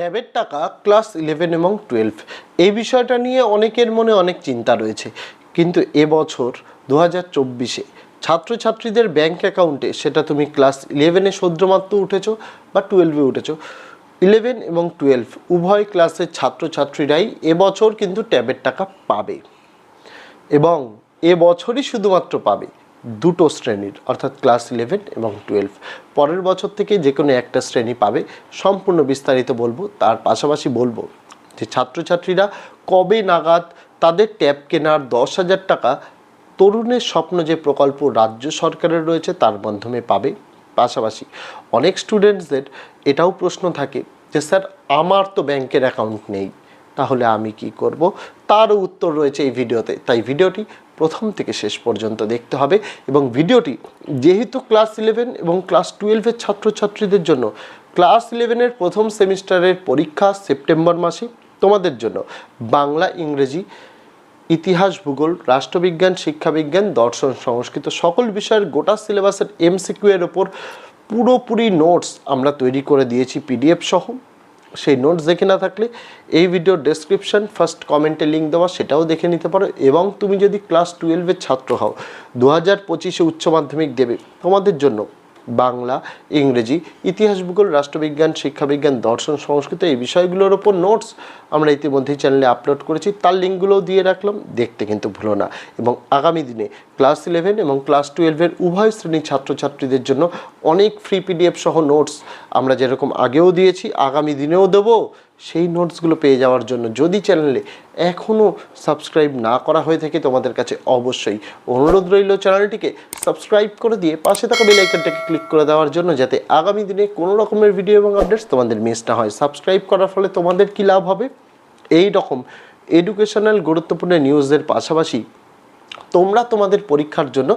ট্যাবের টাকা class eleven এবং টুয়েলভ। এই বিষয়টা নিয়ে অনেকের মনে অনেক চিন্তা রয়েছে। কিন্তু এবছর দু হাজার চব্বিশে ছাত্রছাত্রীদের ব্যাংক অ্যাকাউন্টে সেটা তুমি ক্লাস ইলেভেনে সদ্যমাত্র উঠেছো বা টুয়েলভে উঠেছো। ইলেভেন এবং টুয়েলভ উভয় ক্লাসের ছাত্রছাত্রীরাই এবছর কিন্তু ট্যাবের টাকা পাবে। এবং এ বছরই শুধুমাত্র পাবে। দুটো শ্রেণির, অর্থাৎ ক্লাস ইলেভেন এবং টুয়েলভ পরের বছর থেকে যে কোনো একটা শ্রেণি পাবে। সম্পূর্ণ বিস্তারিত বলব। তার পাশাপাশি বলব যে ছাত্রছাত্রীরা কবে নাগাদ তাদের ট্যাব কেনার দশ হাজার টাকা তরুণের স্বপ্ন যে প্রকল্প রাজ্য সরকারের রয়েছে, তার মাধ্যমে পাবে। পাশাপাশি অনেক স্টুডেন্টসদের এটাও প্রশ্ন থাকে যে, স্যার, আমার তো ব্যাংকের অ্যাকাউন্ট নেই। তাহলে আমি কি করব? তারও উত্তর রয়েছে এই ভিডিওতে। তাই ভিডিওটি প্রথম থেকে শেষ পর্যন্ত দেখতে হবে এবং ভিডিওটি যেহেতু ক্লাস ইলেভেন এবং ক্লাস টুয়েলভের ছাত্রছাত্রীদের জন্য, ক্লাস ইলেভেনের প্রথম সেমিস্টারের পরীক্ষা সেপ্টেম্বর মাসে তোমাদের জন্য। বাংলা, ইংরেজি, ইতিহাস, ভূগোল, রাষ্ট্রবিজ্ঞান, শিক্ষাবিজ্ঞান, দর্শন, সংস্কৃত সকল বিষয়ের গোটা সিলেবাসের এমসিকিউ এর ওপর পুরোপুরি নোটস আমরা তৈরি করে দিয়েছি, পিডিএফ সহ। সেই নোটস দেখে না থাকলে এই ভিডিও ডেসক্রিপশন ফার্স্ট কমেন্টে লিঙ্ক দেওয়া, সেটাও দেখে নিতে পারো। এবং তুমি যদি ক্লাস টুয়েলভের ছাত্র হও দু হাজার পঁচিশে উচ্চ মাধ্যমিক দেবে, তোমাদের জন্য বাংলা, ইংরেজি ইতিহাস ভূগোল রাষ্ট্রবিজ্ঞান, শিক্ষাবিজ্ঞান, দর্শন, সংস্কৃত এই বিষয়গুলোর ওপর নোটস আমরা ইতিমধ্যেই চ্যানেলে আপলোড করেছি। তার লিঙ্কগুলোও দিয়ে রাখলাম। দেখতে কিন্তু ভুলো না। এবং আগামী দিনে ক্লাস ইলেভেন এবং ক্লাস টুয়েলভের উভয় শ্রেণির ছাত্রছাত্রীদের জন্য অনেক ফ্রি পিডিএফ সহ নোটস আমরা যেরকম আগেও দিয়েছি, আগামী দিনেও দেবো। সেই নোটসগুলো পেয়ে যাওয়ার জন্য যদি চ্যানেলে এখনও সাবস্ক্রাইব না করা হয়ে থাকে তোমাদের কাছে অবশ্যই অনুরোধ রইল চ্যানেলটিকে সাবস্ক্রাইব করে দিয়ে পাশে থাকা বেল আইকনটাকে ক্লিক করে দেওয়ার জন্য যাতে আগামী দিনে কোনো রকমের ভিডিও এবং আপডেটস তোমাদের মিস না হয়। সাবস্ক্রাইব করার ফলে তোমাদের কী লাভ হবে? এই রকম এডুকেশনাল গুরুত্বপূর্ণ নিউজের পাশাপাশি তোমরা তোমাদের পরীক্ষার জন্য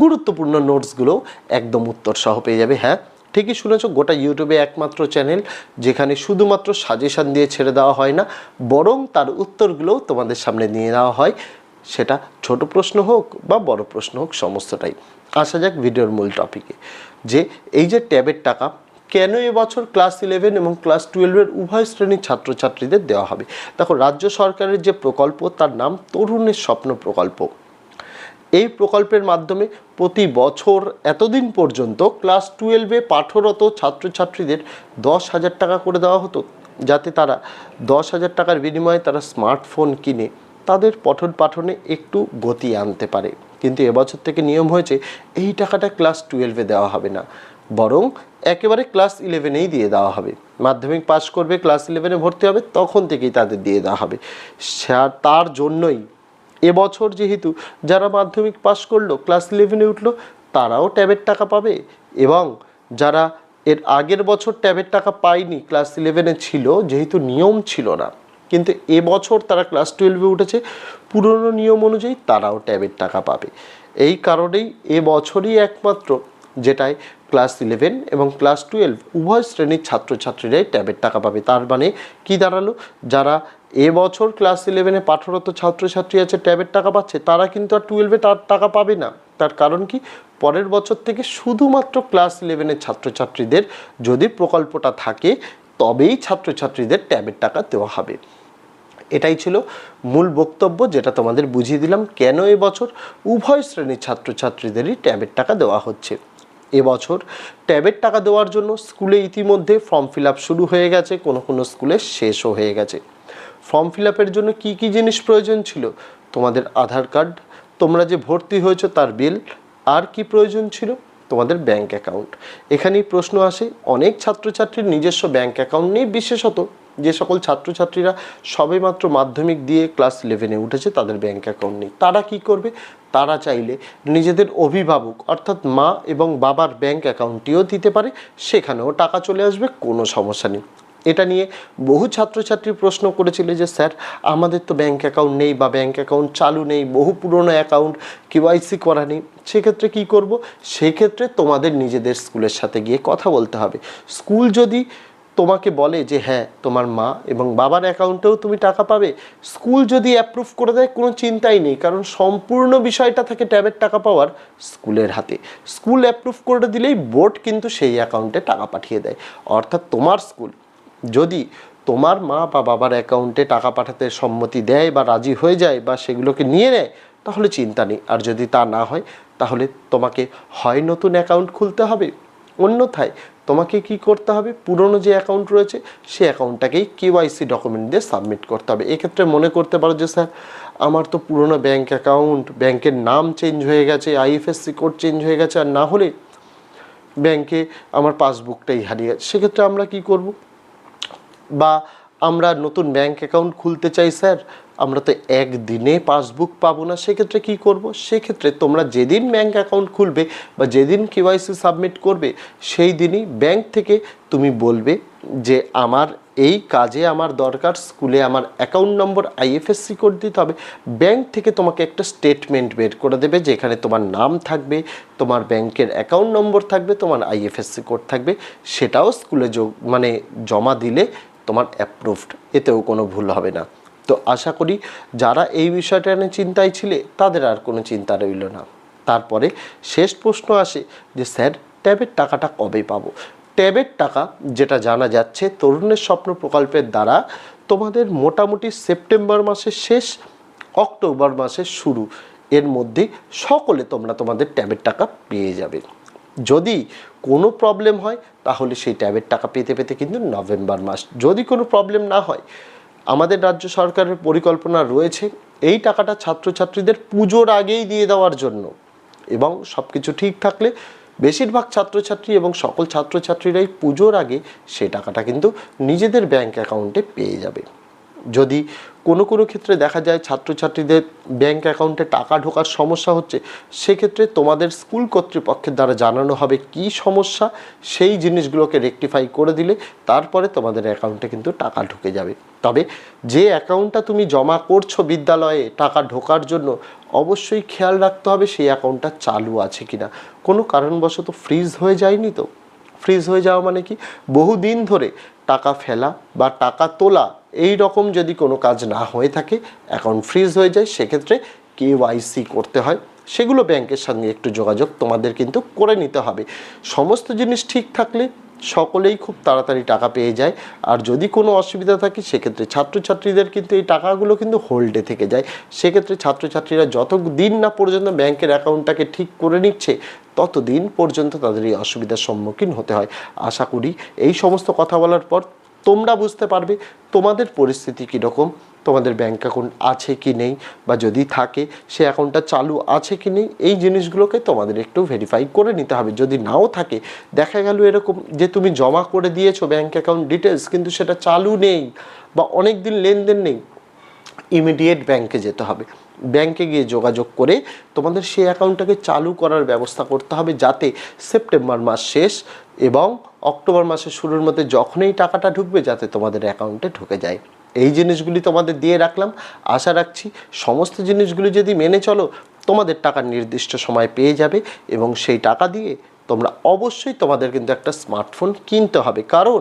গুরুত্বপূর্ণ নোটসগুলো একদম উত্তর সহ পেয়ে যাবে হ্যাঁ? ঠিকই শুনেছ, গোটা ইউটিউবে একমাত্র চ্যানেল যেখানে শুধুমাত্র সাজেশান দিয়ে ছেড়ে দেওয়া হয় না, বরং তার উত্তরগুলোও তোমাদের সামনে নিয়ে দেওয়া হয়। সেটা ছোট প্রশ্ন হোক বা বড় প্রশ্ন হোক, সমস্তটাই। আসা যাক ভিডিওর মূল টপিকে যে এই যে ট্যাবের টাকা, কেন এবছর ক্লাস ইলেভেন এবং ক্লাস টুয়েলভের উভয় শ্রেণির ছাত্রছাত্রীদের দেওয়া হবে? দেখো, রাজ্য সরকারের যে প্রকল্প, তার নাম তরুণের স্বপ্ন প্রকল্প। এই প্রকল্পের মাধ্যমে প্রতি বছর এতদিন পর্যন্ত ক্লাস টুয়েলভে পাঠরত ছাত্রছাত্রীদের দশ হাজার টাকা করে দেওয়া হতো, যাতে তারা দশ হাজার টাকার বিনিময়ে তারা স্মার্টফোন কিনে তাদের পঠন পাঠনে একটু গতি আনতে পারে। কিন্তু এবছর থেকে নিয়ম হয়েছে, এই টাকাটা ক্লাস টুয়েলভে দেওয়া হবে না। বরং একেবারে ক্লাস ইলেভেনেই দিয়ে দেওয়া হবে। মাধ্যমিক পাস করবে, ক্লাস ইলেভেনে ভর্তি হবে, তখন থেকেই তাদের দিয়ে দেওয়া হবে। তার জন্যই এবছর যেহেতু যারা মাধ্যমিক পাশ করল, ক্লাস ইলেভেনে উঠল, তারাও ট্যাবের টাকা পাবে এবং যারা এর আগের বছর ট্যাবের টাকা পায়নি, ক্লাস ইলেভেনে ছিল, যেহেতু নিয়ম ছিল না, কিন্তু এবছর তারা ক্লাস টুয়েলভে উঠেছে, পুরনো নিয়ম অনুযায়ী তারাও ট্যাবের টাকা পাবে। এই কারণেই এবছরই একমাত্র যেটায় ক্লাস ইলেভেন এবং ক্লাস টুয়েলভ উভয় শ্রেণির ছাত্রছাত্রীরাই ট্যাবের টাকা পাবে। তার মানে কি দাঁড়াল? যারা এবছর ক্লাস ইলেভেনে পাঠরত ছাত্রছাত্রী আছে, ট্যাবের টাকা পাচ্ছে, তারা কিন্তু আর টুয়েলভে তার টাকা পাবে না। তার কারণ কি? পরের বছর থেকে শুধুমাত্র ক্লাস ইলেভেনের ছাত্রছাত্রীদের যদি প্রকল্পটা থাকে, তবেই ছাত্রছাত্রীদের ট্যাবের টাকা দেওয়া হবে। এটাই ছিল মূল বক্তব্য, যেটা তোমাদের বুঝিয়ে দিলাম, কেন এবছর উভয় শ্রেণির ছাত্রছাত্রীদেরই ট্যাবের টাকা দেওয়া হচ্ছে। এবছর। ট্যাবের টাকা দেওয়ার জন্য স্কুলে ইতিমধ্যে ফর্ম ফিল শুরু হয়ে গেছে, কোনো কোনো স্কুলে শেষও হয়ে গেছে। ফর্ম ফিল জন্য কী কী জিনিস প্রয়োজন ছিল? তোমাদের আধার কার্ড, তোমরা যে ভর্তি হয়েছো তার বিল, আর কি প্রয়োজন ছিল? তোমাদের ব্যাংক অ্যাকাউন্ট। এখানেই প্রশ্ন আসে, অনেক ছাত্রছাত্রীর নিজস্ব ব্যাংক অ্যাকাউন্ট নেই বিশেষত। যে সকল ছাত্রছাত্রীরা সবেমাত্র মাধ্যমিক দিয়ে ক্লাস ইলেভেনে উঠেছে তাদের ব্যাংক অ্যাকাউন্ট নেই। তারা কি করবে? তারা চাইলে নিজেদের অভিভাবক অর্থাৎ মা এবং বাবার ব্যাংক অ্যাকাউন্টটিও দিতে পারে, সেখানেও টাকা চলে আসবে, কোনো সমস্যা নেই। এটা নিয়ে বহু ছাত্রছাত্রী প্রশ্ন করেছিল যে, স্যার, আমাদের তো ব্যাংক অ্যাকাউন্ট নেই বা ব্যাংক অ্যাকাউন্ট চালু নেই, বহু পুরনো অ্যাকাউন্ট কেওয়াইসি করা নেই। সেক্ষেত্রে কী করব? সেক্ষেত্রে তোমাদের নিজেদের স্কুলের সাথে গিয়ে কথা বলতে হবে। স্কুল যদি তোমাকে বলে যে হ্যাঁ তোমার মা এবং বাবার অ্যাকাউন্টেও তুমি টাকা পাবে। স্কুল যদি অ্যাপ্রুভ করে দেয়, কোনো চিন্তাই নেই, কারণ সম্পূর্ণ বিষয়টা থাকে ট্যাবের টাকা পাওয়ার স্কুলের হাতে। স্কুল অ্যাপ্রুভ করে দিলেই বোর্ড কিন্তু সেই অ্যাকাউন্টে টাকা পাঠিয়ে দেয়। অর্থাৎ তোমার স্কুল যদি তোমার মা বা বাবার অ্যাকাউন্টে টাকা পাঠাতে সম্মতি দেয় বা রাজি হয়ে যায় বা সেগুলোকে নিয়ে নেয়, তাহলে চিন্তা নেই। আর যদি তা না হয়, তাহলে তোমাকে হয় নতুন অ্যাকাউন্ট খুলতে হবে। অন্যথায় তোমাকে কি করতে হবে? পুরনো যে অ্যাকাউন্ট রয়েছে, সেই অ্যাকাউন্টটাকেই কেওয়াইসি ডকুমেন্ট দিয়ে সাবমিট করতে হবে। এক্ষেত্রে মনে করতে পারো যে, স্যার, আমার তো পুরনো ব্যাঙ্ক অ্যাকাউন্ট ব্যাংকের নাম চেঞ্জ হয়ে গেছে আইএফএসসি কোড চেঞ্জ হয়ে গেছে, আর না হলে ব্যাংকে আমার পাসবুকটাই হারিয়ে গেছে। সেক্ষেত্রে আমরা কি করব? বা আমরা নতুন ব্যাংক অ্যাকাউন্ট খুলতে চাই, স্যার, আমরা তো একদিনে পাসবুক পাবো না, সেক্ষেত্রে কি করব? সেক্ষেত্রে তোমরা যেদিন ব্যাংক অ্যাকাউন্ট খুলবে বা যেদিন কেওয়াইসি সাবমিট করবে, সেই দিনই ব্যাংক থেকে তুমি বলবে যে আমার এই কাজে আমার দরকার, স্কুলে আমার অ্যাকাউন্ট নম্বর আইএফএসসি কোড দিতে হবে। ব্যাংক থেকে তোমাকে একটা স্টেটমেন্ট বের করে দেবে যেখানে তোমার নাম থাকবে, তোমার ব্যাংকের অ্যাকাউন্ট নম্বর থাকবে, তোমার আইএফএসসি কোড থাকবে, সেটাও স্কুলে যোগ মানে জমা দিলে তোমার অ্যাপ্রুভড এতেও কোনো ভুল হবে না। তো আশা করি যারা এই বিষয়টা নিয়ে চিন্তায় ছিলে, তাদের আর কোনো চিন্তা রইল না। তারপরে শেষ প্রশ্ন আসে যে, স্যার, ট্যাবের টাকাটা কবে পাবো? ট্যাবের টাকা যেটা জানা যাচ্ছে, তরুণের স্বপ্ন প্রকল্পের দ্বারা তোমাদের মোটামুটি সেপ্টেম্বর মাসের শেষ, অক্টোবর মাসের শুরু। এর মধ্যে সকলে তোমরা তোমাদের ট্যাবের টাকা পেয়ে যাবে। যদি কোনো প্রবলেম হয়, তাহলে সেই ট্যাবের টাকা পেতে পেতে কিন্তু নভেম্বর মাস, যদি কোনো প্রবলেম না হয়, আমাদের রাজ্য সরকারের পরিকল্পনা রয়েছে, এই টাকাটা ছাত্রছাত্রীদের পুজোর আগেই দিয়ে দেওয়ার জন্য। এবং সব কিছু ঠিক থাকলে বেশিরভাগ ছাত্রছাত্রী এবং সকল ছাত্রছাত্রীরাই পুজোর আগে সেই টাকাটা কিন্তু নিজেদের ব্যাংক অ্যাকাউন্টে পেয়ে যাবে। যদি কোনো কোনো ক্ষেত্রে দেখা যায় ছাত্রছাত্রীদের ব্যাংক অ্যাকাউন্টে টাকা ঢোকার সমস্যা হচ্ছে, সেক্ষেত্রে তোমাদের স্কুল কর্তৃপক্ষের দ্বারা জানানো হবে কি সমস্যা, সেই জিনিসগুলোকে রেকটিফাই করে দিলে তারপরে তোমাদের অ্যাকাউন্টে কিন্তু টাকা ঢুকে যাবে। তবে যে অ্যাকাউন্টটা তুমি জমা করছ বিদ্যালয়ে টাকা ঢোকার জন্য, অবশ্যই খেয়াল রাখতে হবে সেই অ্যাকাউন্টটা চালু আছে কিনা। কোনো কারণবশত ফ্রিজ হয়ে যায়নি তো? ফ্রিজ হয়ে যাওয়া মানে কি? বহুদিন ধরে টাকা ফেলা বা টাকা তোলা এই রকম যদি কোনো কাজ না হয়ে থাকে অ্যাকাউন্ট ফ্রিজ হয়ে যায়, সেক্ষেত্রে কেওয়াইসি করতে হয়। সেগুলো ব্যাংকের সঙ্গে একটু যোগাযোগ তোমাদের কিন্তু করে নিতে হবে। সমস্ত জিনিস ঠিক থাকলে সকলেই খুব তাড়াতাড়ি টাকা পেয়ে যায়। আর যদি কোনো অসুবিধা থাকে, সেক্ষেত্রে ছাত্রছাত্রীদের কিন্তু এই টাকাগুলো কিন্তু হোল্ডে থেকে যায়। সেক্ষেত্রে ছাত্রছাত্রীরা যত দিন না পর্যন্ত ব্যাংকের অ্যাকাউন্টটাকে ঠিক করে নিচ্ছে, ততদিন পর্যন্ত তাদের এই অসুবিধার সম্মুখীন হতে হয়। আশা করি এই সমস্ত কথা বলার পর তোমরা বুঝতে পারবে তোমাদের পরিস্থিতি কীরকম। তোমাদের ব্যাঙ্ক অ্যাকাউন্ট আছে কি নেই বা যদি থাকে সে অ্যাকাউন্টটা চালু আছে কি নেই, এই জিনিসগুলোকে তোমাদের একটু ভেরিফাই করে নিতে হবে। যদি নাও থাকে, দেখা গেল এরকম যে তুমি জমা করে দিয়েছ ব্যাঙ্ক অ্যাকাউন্ট ডিটেলস কিন্তু সেটা চালু নেই বা অনেক দিন লেনদেন নেই ইমিডিয়েট ব্যাংকে যেতে হবে। ব্যাংকে গিয়ে যোগাযোগ করে তোমাদের সেই অ্যাকাউন্টটাকে চালু করার ব্যবস্থা করতে হবে যাতে সেপ্টেম্বর মাস শেষ এবং অক্টোবর মাসের শুরুর মধ্যে যখনই টাকাটা ঢুকবে যাতে তোমাদের অ্যাকাউন্টে ঢুকে যায়। এই জিনিসগুলি তোমাদের দিয়ে রাখলাম। আশা রাখছি সমস্ত জিনিসগুলি যদি মেনে চলো, তোমাদের টাকা নির্দিষ্ট সময় পেয়ে যাবে এবং সেই টাকা দিয়ে তোমরা অবশ্যই তোমাদের কিন্তু একটা স্মার্টফোন কিনতে হবে। কারণ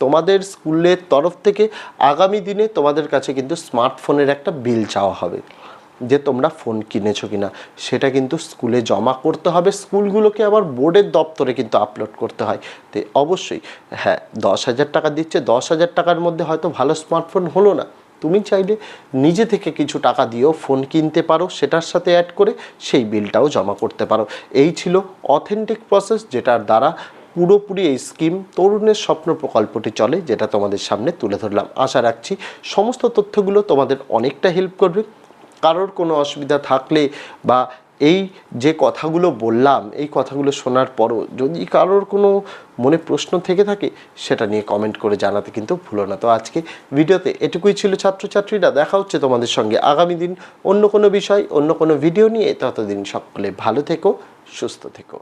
তোমাদের স্কুলের তরফ থেকে আগামী দিনে তোমাদের কাছে কিন্তু স্মার্টফোনের একটা বিল চাওয়া হবে। যে তোমরা ফোন কিনেছো কিনা, সেটা কিন্তু স্কুলে জমা করতে হবে। স্কুলগুলোকে আবার বোর্ডের দপ্তরে কিন্তু আপলোড করতে হয়। তো অবশ্যই হ্যাঁ দশ হাজার টাকা দিচ্ছে, দশ হাজার টাকার মধ্যে হয়তো ভালো স্মার্টফোন হলো না। তুমি চাইলে নিজে থেকে কিছু টাকা দিয়েও ফোন কিনতে পারো, সেটার সাথে অ্যাড করে সেই বিলটাও জমা করতে পারো। এই ছিল অথেন্টিক প্রসেস যেটার দ্বারা পুরোপুরি এই স্কিম তরুণের স্বপ্ন প্রকল্পটি চলে, যেটা তোমাদের সামনে তুলে ধরলাম। আশা রাখছি সমস্ত তথ্যগুলো তোমাদের অনেকটা হেল্প করবে। কারোর কোনো অসুবিধা থাকলে বা এই যে কথাগুলো বললাম, এই কথাগুলো শোনার পরও যদি কারোর কোনো মনে প্রশ্ন থেকে থাকে, সেটা নিয়ে কমেন্ট করে জানাতে কিন্তু ভুলো না। তো আজকে ভিডিওতে এটুকুই ছিল ছাত্রছাত্রীরা। দেখা হচ্ছে তোমাদের সঙ্গে আগামী দিন অন্য কোনো বিষয়, অন্য কোনো ভিডিও নিয়ে। ততদিন সকলে ভালো থেকো, সুস্থ থেকো।